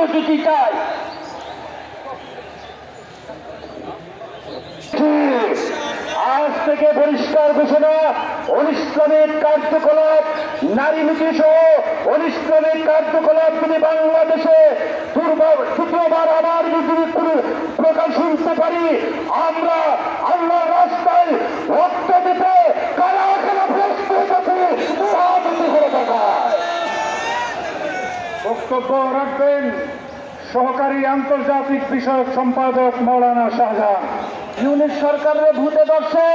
কর্মসূচি চাই আজ থেকে পরিষ্কার ঘোষণা অনিষ্ক্রমিক কার্যকলাপ, নারী নীতি সহ অনিষ্ক্রমিক কার্যকলাপ যদি বাংলাদেশে দ্বিতীয়বার আবার যদি প্রকাশ শুনতে পারি। আমরা আল্লাহ রাস্তায় রক্ত দিতে বক্তব্য রাখবেন সহকারী আন্তর্জাতিক বিষয়ক সম্পাদক মৌলানা শাহজাহান। ইউনিট সরকারের ভূতে ধরছে।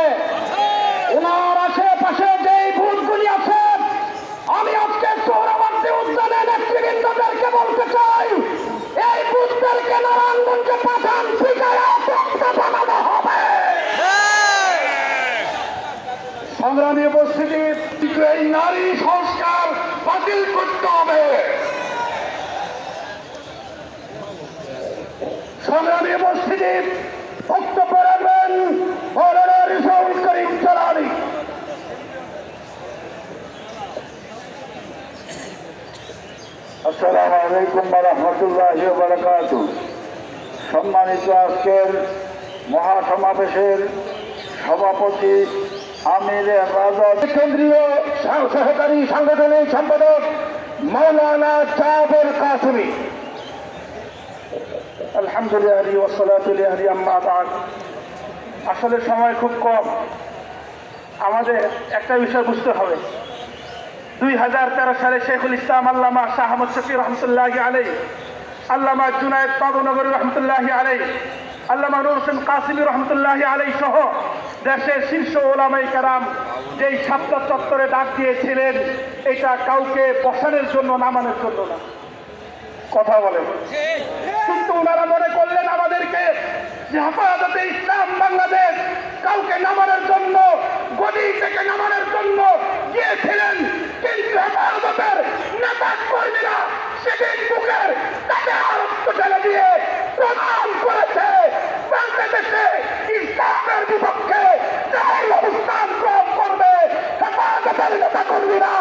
ওনার আশেপাশে যেই ভূতগুলি আছে, আমি আজকে সৌরবর্তী উদ্যানে নেতৃবৃন্দদেরকে বলতে চাই, এই ভূতদেরকে নারায়ণগঞ্জে পাঠান হবে। সংগ্রামী উপস্থিতি, এই নারী সংস্কার বাতিল করতে হবে। উপস্থিতি বক্তব্য রাখবেন করিম জালালি সম্মানিত আজকের মহাসমাবেশের সভাপতি আমির কেন্দ্রীয় সহকারী সাংগঠনিক সম্পাদক মৌলানা চাবের কাসমি। আলহামদুলিল্লাহ আসলে সময় খুব কম। আমাদের একটা বিষয় বুঝতে হবে। দুই হাজার তেরো সালে শেখুল ইসলাম আল্লামা শাহ আহমদ শফি রহমতুল্লাহ আলাই আল্লামা জুনায়দ বাবুনগর রহমতুল্লাহ আলাই আল্লামা নুর হোসেন কাসিমি রহমতুল্লাহ আলাই সহ দেশের শীর্ষ ওলামাই কারাম যেই ছাত্র চত্বরে ডাক দিয়েছিলেন, এটা কাউকে বসানোর জন্য, নামানোর জন্য না। কথা বলেন কিন্তু ওনারা মনে করলেন আমাদেরকে হেফাজতে ইসলাম বাংলাদেশ কাউকে নামানোর জন্য গদি থেকে নামানোর জন্য গিয়েছিলেন। কিন্তু হেফাজতের নেতা কর্মীরা সেদিন বুকের তাকে আরক্ত ঢেলে দিয়ে প্রমাণ করেছে, বাংলাদেশে ইসলামের বিপক্ষে অবস্থান গ্রহণ করবে। হেফাজতের নেতা কর্মীরা